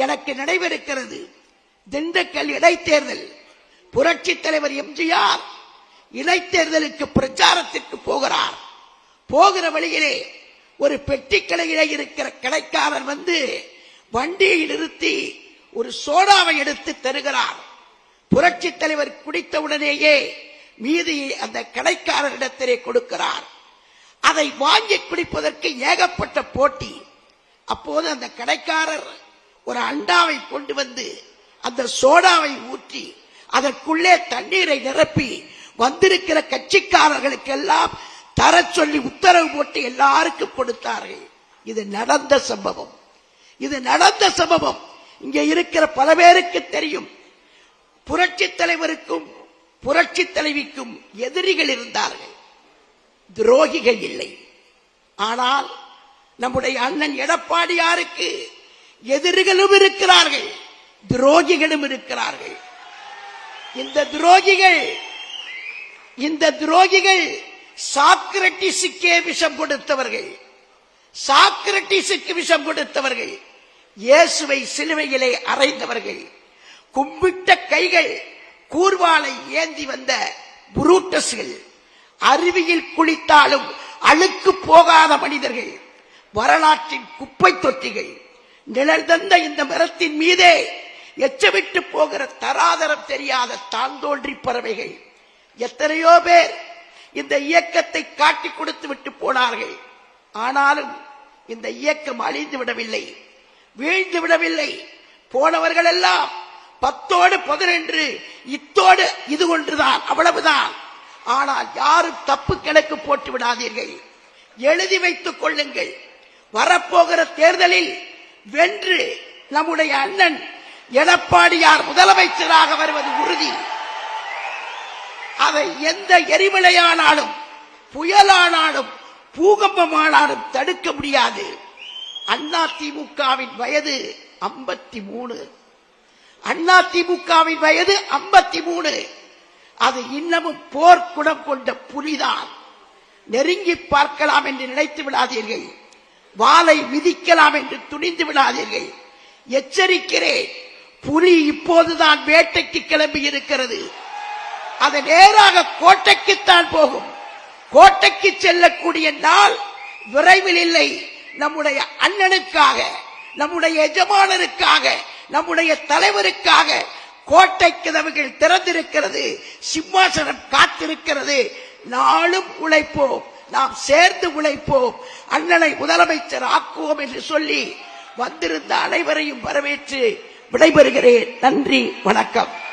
எனக்கு நினைவிருக்கிறது திண்டுக்கல் இடைத்தேர்தல். புரட்சி தலைவர் எம்ஜிஆர் இடைத்தேர்தலுக்கு பிரச்சாரத்திற்கு போகிறார். போகிற வழியிலே ஒரு பெட்டி கடையிலே இருக்கிற கடைக்காரர் வந்து வண்டியை நிறுத்தி ஒரு சோடாவை எடுத்து தருகிறார். புரட்சி தலைவர் குடித்தவுடனேயே மீதியை அந்த கடைக்காரரிடத்திலே கொடுக்கிறார். அதை வாங்கி குடிப்பதற்கு ஏகப்பட்ட போட்டி. அப்போது அந்த கடைக்காரர் ஒரு அண்டாவை கொண்டு வந்து அந்த சோடாவை ஊற்றி அதற்குள்ளே தண்ணீரை நிரப்பி வந்திருக்கிற கட்சிக்காரர்களுக்கெல்லாம் தர சொல்லி உத்தரவு போட்டு எல்லாருக்கும் கொடுத்தார்கள். இது நடந்த சம்பவம். இது நடந்த சம்பவம். இங்கே இருக்கிற பல பேருக்கு தெரியும். புரட்சி தலைவருக்கும் புரட்சி தலைவிக்கும் எதிரிகள் இருந்தார்கள். துரோகிகள் இல்லை. ஆனால் நம்முடைய அண்ணன் எடப்பாடியாருக்கு எதிரிகளும் இருக்கிறார்கள் துரோகிகளும் இருக்கிறார்கள். இந்த துரோகிகள் இந்த துரோகிகள் சாக்ரட்டிஸுக்கே விஷம் கொடுத்தவர்கள். சாக்ரட்டிஸுக்கு விஷம் கொடுத்தவர்கள். இயேசுவை சிலுவையிலே அறைந்தவர்கள். கும்பிட்ட கைகள் கூர்வாளை ஏந்தி வந்த புரூட்டஸ்கள். அருவியில் குளித்தாலும் அழுக்கு போகாத மனிதர்கள். வரலாற்றின் குப்பை தொட்டிகள். நிழல் தந்த இந்த மரத்தின் மீதே எச்சமிட்டு போகிற தராதரம் தெரியாத தாந்தோன்றி பறவைகள். எத்தனையோ பேர் இந்த இயக்கத்தை காட்டி கொடுத்து விட்டு போனார்கள். ஆனாலும் இந்த இயக்கம் அழிந்து விடவில்லை. வீழ்ந்து விடவில்லை. போனவர்கள் எல்லாம் பத்தோடு பதினென்று இத்தோடு இது ஒன்றுதான் அவ்வளவுதான். ஆனால் யாரும் தப்பு கணக்கு போட்டு விடாதீர்கள். எழுதி வைத்துக் கொள்ளுங்கள். வரப்போகிற தேர்தலில் வென்று நம்முடைய அண்ணன் எடப்பாடியார் முதலமைச்சராக வருவது உறுதி. அதை எந்த எரிமலையானாலும் புயலானாலும் பூகம்பமானாலும் தடுக்க முடியாது. அண்ணா திமுகவின் வயது ஐம்பத்தி மூணு அண்ணா திமுகவின் வயது ஐம்பத்தி மூணு அது இன்னமும் போர்க்குணம் கொண்ட புலிதான். நெருங்கி பார்க்கலாம் என்று நினைத்து விடாதீர்கள். வாளை மிதிக்கலாம் என்று துணிந்து விடாதீர்கள். எச்சரிக்கிறேன். புலி இப்போதுதான் வேட்டைக்கு கிளம்பி இருக்கிறது. அது நேராக கோட்டைக்குத்தான் போகும். கோட்டைக்கு செல்லக்கூடிய நாள் விரைவில் இல்லை. நம்முடைய அண்ணனுக்காக நம்முடைய எஜமானருக்காக நம்முடைய தலைவருக்காக கோட்டை கதவுகள் திறந்திருக்கிறது. சிம்மாசனம் காத்திருக்கிறது. நாளும் உழைப்போம். நாம் சேர்ந்து உழைப்போம். அண்ணனை முதலமைச்சர் ஆக்குவோம் என்று சொல்லி வந்திருந்த அனைவரையும் வரவேற்று விடைபெறுகிறேன். நன்றி வணக்கம்.